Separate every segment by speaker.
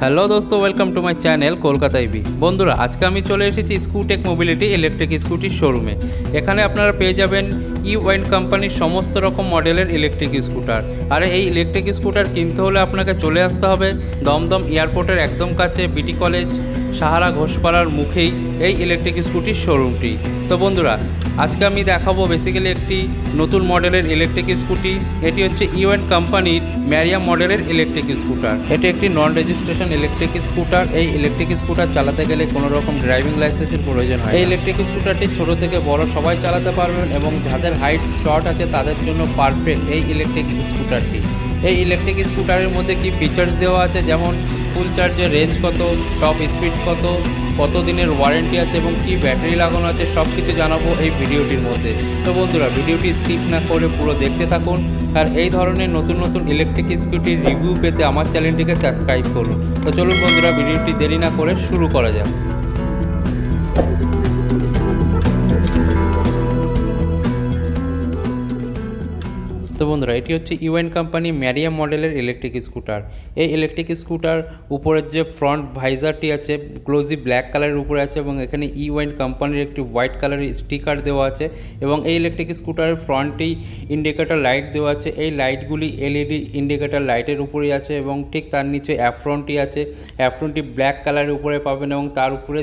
Speaker 1: Hello দোস্ত welcome to my channel Kolkata EB বন্ধুরা, আজকে আমি চলে এসেছি স্কুটেক মোবিলিটি ইলেকট্রিক স্কুটির শোরুমে এখানে আপনারা পেয়ে যাবেন ই ওয়াইন কোম্পানির সমস্ত রকম মডেলের ইলেকট্রিক স্কুটার আর, এই ইলেকট্রিক স্কুটার কিনতে হলে আপনাকে চলে আসতে হবে দমদম এয়ারপোর্টের একদম কাছে বিটি কলেজ সাহারা ঘোষপাড়ার মুখেই এই ইলেকট্রিক স্কুটির শোরুমটি তো বন্ধুরা আজকে আমি দেখাবো বেসিক্যালি একটি নতুন মডেলের ইলেকট্রিক স্কুটি এটি হচ্ছে ইউএন কোম্পানির ম্যারিয়া মডেলের ইলেকট্রিক স্কুটার এটি একটি নন রেজিস্ট্রেশন ইলেকট্রিক স্কুটার এই ইলেকট্রিক স্কুটার চালাতে গেলে কোনো রকম ড্রাইভিং লাইসেন্সের প্রয়োজন হয় এই ইলেকট্রিক স্কুটারটি ছোট থেকে বড় সবাই চালাতে পারবেন এবং যাদের হাইট শর্ট আছে তাদের জন্য পারফেক্ট এই ইলেকট্রিক স্কুটারটি এই ইলেকট্রিক স্কুটারের মধ্যে কি ফিচার্স দেওয়া আছে? যেমন ফুল চার্জের রেঞ্জ কত টপ স্পিড কত কত দিনের ওয়ারেন্টি আছে এবং কি ব্যাটারি লাগানো আছে সব কিছু জানাব এই ভিডিওটির মধ্যে। তো বন্ধুরা, ভিডিওটি স্কিপ না করে পুরো দেখতে থাকুন আর এই ধরনের নতুন নতুন ইলেকট্রিক স্কুটির রিভিউ পেতে আমার চ্যানেলটিকে সাবস্ক্রাইব করুন। তো চলুন বন্ধুরা, ভিডিওটি দেরি না করে শুরু করা যাক। তো বন্ধুরা, এটি হচ্ছে ইউএন কোম্পানি ম্যারিয়াম মডেলের ইলেকট্রিক স্কুটার এই ইলেকট্রিক স্কুটার উপরের যে ফ্রন্ট ভাইজারটি আছে গ্লোজি ব্ল্যাক কালারের উপরে আছে এবং এখানে ইউএন কোম্পানির একটি হোয়াইট কালারের স্টিকার দেওয়া আছে এবং এই ইলেকট্রিক স্কুটারের ফ্রন্টেই ইন্ডিকেটর লাইট দেওয়া আছে। এই লাইটগুলি এলইডি ইন্ডিকেটর লাইটের উপরেই আছে এবং ঠিক তার নিচে অ্যাফ্রনটি আছে। অ্যাফ্রনটি ব্ল্যাক কালারের উপরে পাবেন এবং তার উপরে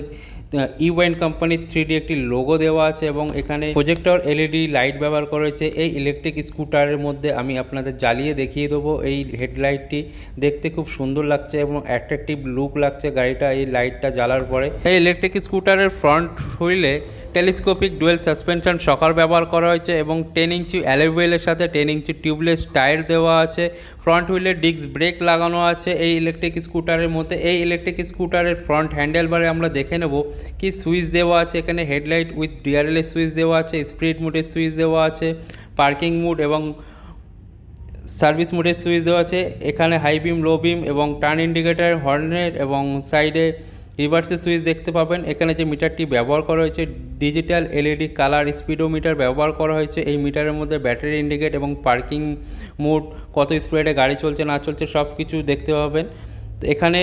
Speaker 1: ইওয়াইন কোম্পানির থ্রি একটি লোগো দেওয়া আছে এবং এখানে প্রজেক্টর এলইডি লাইট ব্যবহার করা হয়েছে। এই ইলেকট্রিক স্কুটারের মধ্যে আমি আপনাদের জ্বালিয়ে দেখিয়ে দেবো এই হেডলাইটটি দেখতে খুব সুন্দর লাগছে এবং অ্যাট্রাকটিভ লুক লাগছে গাড়িটা এই লাইটটা জ্বালার পরে। এই ইলেকট্রিক স্কুটারের ফ্রন্ট হুইলে টেলিস্কোপিক ডুয়েল সাসপেনশন সকার ব্যবহার করা হয়েছে এবং টেন ইঞ্চি অ্যালোভেলের সাথে টেন ইঞ্চি টিউবলেস টায়ার দেওয়া আছে। ফ্রন্ট হুইলে ডিস্ক ব্রেক লাগানো আছে এই ইলেকট্রিক স্কুটারের মধ্যে। এই ইলেকট্রিক স্কুটারের ফ্রন্ট হ্যান্ডেলবারে আমরা দেখে নেব কি সুইচ দেওয়া আছে। এখানে হেডলাইট উইথ ডিআরএলের সুইচ দেওয়া আছে স্পিড মোডের সুইচ দেওয়া আছে পার্কিং মোড এবং সার্ভিস মোডের সুইচ দেওয়া আছে। এখানে হাই বিম লো বিম এবং টার্ন ইন্ডিকেটার হর্নের এবং সাইডে রিভার্সের সুইচ দেখতে পাবেন। এখানে যে মিটারটি ব্যবহার করা হয়েছে, ডিজিটাল এলইডি কালার স্পিডোমিটার ব্যবহার করা হয়েছে। এই মিটারের মধ্যে ব্যাটারি ইন্ডিকেট এবং পার্কিং মোড, কত স্পিডে গাড়ি চলছে, না চলছে সব কিছু দেখতে পাবেন। এখানে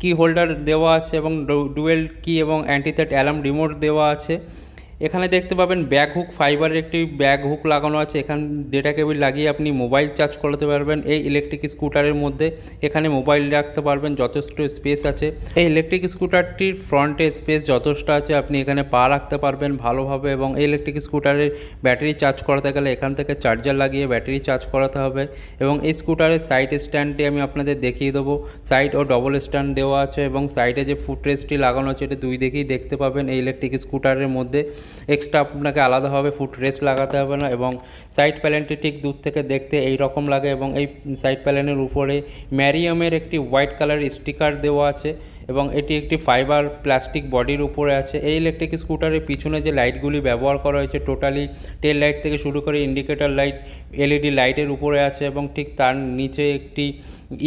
Speaker 1: কি হোল্ডার দেওয়া আছে এবং ডুয়েল কি এবং অ্যান্টিথেট অ্যালার্ম রিমোট দেওয়া আছে। এখানে দেখতে পাবেন ব্যাগ হুক ফাইবারের একটি ব্যাগ হুক লাগানো আছে। এখান ডেটা কেবিল লাগিয়ে আপনি মোবাইল চার্জ করাতে পারবেন। এই ইলেকট্রিক স্কুটারের মধ্যে এখানে মোবাইল রাখতে পারবেন, যথেষ্ট স্পেস আছে। এই ইলেকট্রিক স্কুটারটির ফ্রন্টে স্পেস যথেষ্ট আছে। আপনি এখানে পা রাখতে পারবেন ভালোভাবে এবং এই ইলেকট্রিক স্কুটারের ব্যাটারি চার্জ করাতে গেলে এখান থেকে চার্জার লাগিয়ে ব্যাটারি চার্জ করাতে হবে এবং এই স্কুটারের সাইড স্ট্যান্ডটি আমি আপনাদের দেখিয়ে দেবো। সাইড ও ডবল স্ট্যান্ড দেওয়া আছে এবং সাইডে যে ফুটরেস্টটি লাগানো আছে, এটা দুই দিকেই দেখতে পাবেন এই ইলেকট্রিক স্কুটারের মধ্যে। এক্সট্রা আপনাকে আলাদাভাবে ফুট রেস্ট লাগাতে হবে না এবং সাইড প্যালেনটি ঠিক দূর থেকে দেখতে এই রকম লাগে এবং এই সাইড প্যালেনের উপরে ম্যারিয়ামের একটি হোয়াইট কালার স্টিকার দেওয়া আছে এবং এটি একটি ফাইবার প্লাস্টিক বডির উপরে আছে। এই ইলেকট্রিক স্কুটারের পিছনে যে লাইটগুলি ব্যবহার করা হয়েছে টোটালি টেল লাইট থেকে শুরু করে ইন্ডিকেটর লাইট এলইডি লাইটের উপরে আছে এবং ঠিক তার নিচে একটি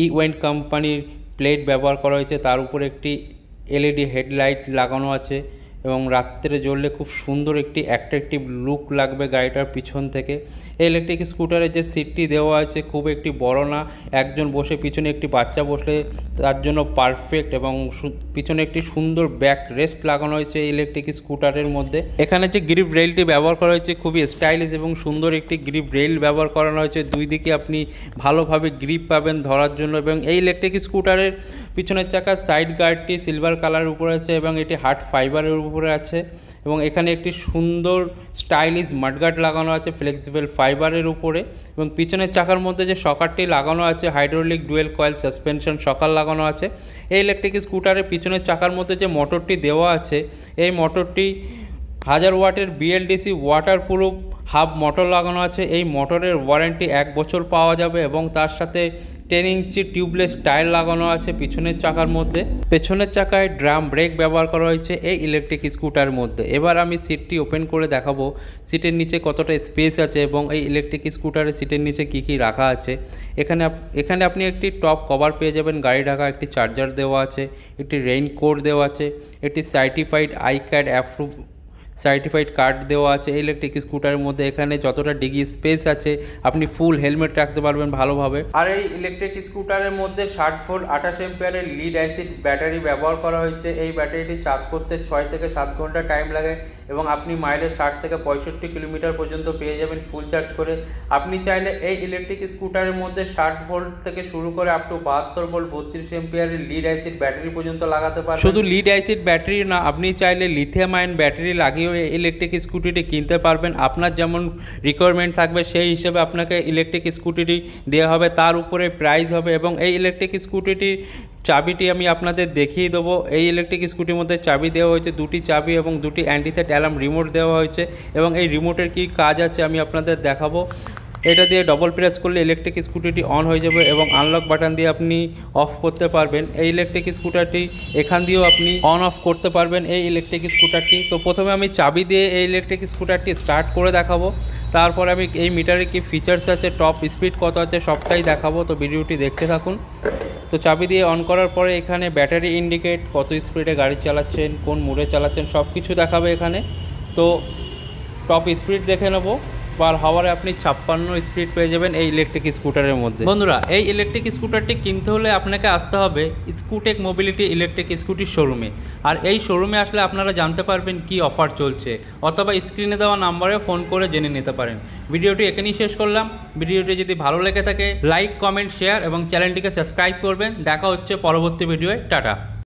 Speaker 1: ই ওয়েন্ট কোম্পানির প্লেট ব্যবহার করা হয়েছে। তার উপরে একটি এলইডি হেডলাইট লাগানো আছে। এবং রাত্রে জ্বললে খুব সুন্দর একটি অ্যাট্রাকটিভ লুক লাগবে গাড়িটার পিছন থেকে। এই ইলেকট্রিক স্কুটারের যে সিটটি দেওয়া আছে খুব একটি বড় না, একজন বসে পিছনে একটি বাচ্চা বসলে তার জন্য পারফেক্ট এবং পিছনে একটি সুন্দর ব্যাক রেস্ট লাগানো হয়েছে এই ইলেকট্রিক স্কুটারের মধ্যে। এখানে যে গ্রিপ রেলটি ব্যবহার করা হয়েছে খুবই স্টাইলিশ এবং সুন্দর একটি গ্রিপ রেল ব্যবহার করানো হয়েছে। দুই দিকে আপনি ভালোভাবে গ্রিপ পাবেন ধরার জন্য এবং এই ইলেকট্রিক স্কুটারের পিছনের চাকার সাইড গার্ডটি সিলভার কালারের উপরে আছে এবং এটি হার্ড ফাইবারের উপরে আছে এবং এখানে একটি সুন্দর স্টাইলিশ মাডগার্ড লাগানো আছে ফ্লেক্সিবল ফাইবারের উপরে এবং পিছনের চাকার মধ্যে যে সকারটি লাগানো আছে hydraulic dual coil suspension shocker লাগানো আছে, এই ইলেকট্রিক স্কুটারের পিছনের চাকার মধ্যে যে মোটরটি দেওয়া আছে, এই মোটরটি হাজার ওয়াটের BLDC water proof half motor লাগানো আছে, এই মোটরের ওয়ারেন্টি এক বছর পাওয়া যাবে এবং তার সাথে টেন ইঞ্চি টিউবলেস টায়ার লাগানো আছে পিছনের চাকার মধ্যে। পেছনের চাকায় ড্রাম ব্রেক ব্যবহার করা হয়েছে এই ইলেকট্রিক স্কুটার মধ্যে। এবার আমি সিটটি ওপেন করে দেখাবো। সিটের নিচে কতটা স্পেস আছে এবং এই ইলেকট্রিক স্কুটারের সিটের নিচে কি কি রাখা আছে। এখানে এখানে আপনি একটি টপ কভার পেয়ে যাবেন। গাড়ি ঢাকা একটি চার্জার দেওয়া আছে, একটি রেইন কোট দেওয়া আছে, একটি certified I CAT approve certified card দেওয়া আছে ইলেকট্রিক স্কুটারের মধ্যে। এখানে যতটা ডিগি স্পেস আছে আপনি ফুল হেলমেট রাখতে পারবেন ভালোভাবে। আর এই ইলেকট্রিক স্কুটারের মধ্যে ষাট ভোল্ট আঠাশ এম্পিয়ারের লিড অ্যাসিড ব্যাটারি ব্যবহার করা হয়েছে। এই ব্যাটারিটি চার্জ করতে ছয় থেকে সাত ঘণ্টা টাইম লাগে এবং আপনি মাইলের ষাট থেকে পঁয়ষট্টি কিলোমিটার পর্যন্ত পেয়ে যাবেন ফুল চার্জ করে। আপনি চাইলে এই ইলেকট্রিক স্কুটারের মধ্যে ষাট ভোল্ট থেকে শুরু করে আপ টু বাহাত্তর ভোল্ট বত্রিশ এম্পিয়ারের লিড অ্যাসিড ব্যাটারি পর্যন্ত লাগাতে পারেন শুধু লিড অ্যাসিড ব্যাটারি না আপনি চাইলে লিথিয়াম আয়ন ব্যাটারি লাগিয়েও এই ইলেকট্রিক স্কুটিটি কিনতে পারবেন। আপনার যেমন রিকোয়ারমেন্ট থাকবে, সেই হিসেবে আপনাকে ইলেকট্রিক স্কুটিটি দেওয়া হবে। তার উপরে প্রাইস হবে এবং এই ইলেকট্রিক স্কুটিটি চাবিটি আমি আপনাদের দেখিয়ে দেবো। এই ইলেকট্রিক স্কুটির মধ্যে চাবি দেওয়া হয়েছে, দুটি চাবি এবং দুটি অ্যান্টিথেট অ্যালার্ম রিমোট দেওয়া হয়েছে এবং এই রিমোটের কি কাজ আছে আমি আপনাদের দেখাবো। এটা দিয়ে ডবল প্রেস করলে ইলেকট্রিক স্কুটিটি অন হয়ে যাবে এবং আনলক বাটন দিয়ে আপনি অফ করতে পারবেন। এই ইলেকট্রিক স্কুটারটি এখান দিয়েও আপনি অন অফ করতে পারবেন এই ইলেকট্রিক স্কুটারটি তো প্রথমে আমি চাবি দিয়ে এই ইলেকট্রিক স্কুটারটি স্টার্ট করে দেখাবো। তারপরে আমি এই মিটারে কি ফিচার্স আছে টপ স্পিড কত আছে, সবটাই দেখাবো। তো ভিডিওটি দেখতে থাকুন। তো চাবি দিয়ে অন করার পরে এখানে ব্যাটারি ইন্ডিকেট কত স্পিডে গাড়ি চালাচ্ছেন, কোন মোডে চালাচ্ছেন সব কিছু দেখাবে এখানে। তো টপ স্পিড দেখে নেব। পার হাওয়ারে আপনি ছাপ্পান্ন স্পিড পেয়ে যাবেন এই ইলেকট্রিক স্কুটারের মধ্যে। বন্ধুরা, এই ইলেকট্রিক স্কুটারটি কিনতে হলে আপনাকে আসতে হবে স্কুটেক মোবিলিটি ইলেকট্রিক স্কুটির শোরুমে আর এই শোরুমে আসলে আপনারা জানতে পারবেন কি অফার চলছে, অথবা স্ক্রিনে দেওয়া নাম্বারে ফোন করে জেনে নিতে পারেন। ভিডিওটি এখানেই শেষ করলাম। ভিডিওটি যদি ভালো লেগে থাকে লাইক কমেন্ট শেয়ার এবং চ্যানেলটিকে সাবস্ক্রাইব করবেন। দেখা হচ্ছে পরবর্তী ভিডিওয়ে টাটা।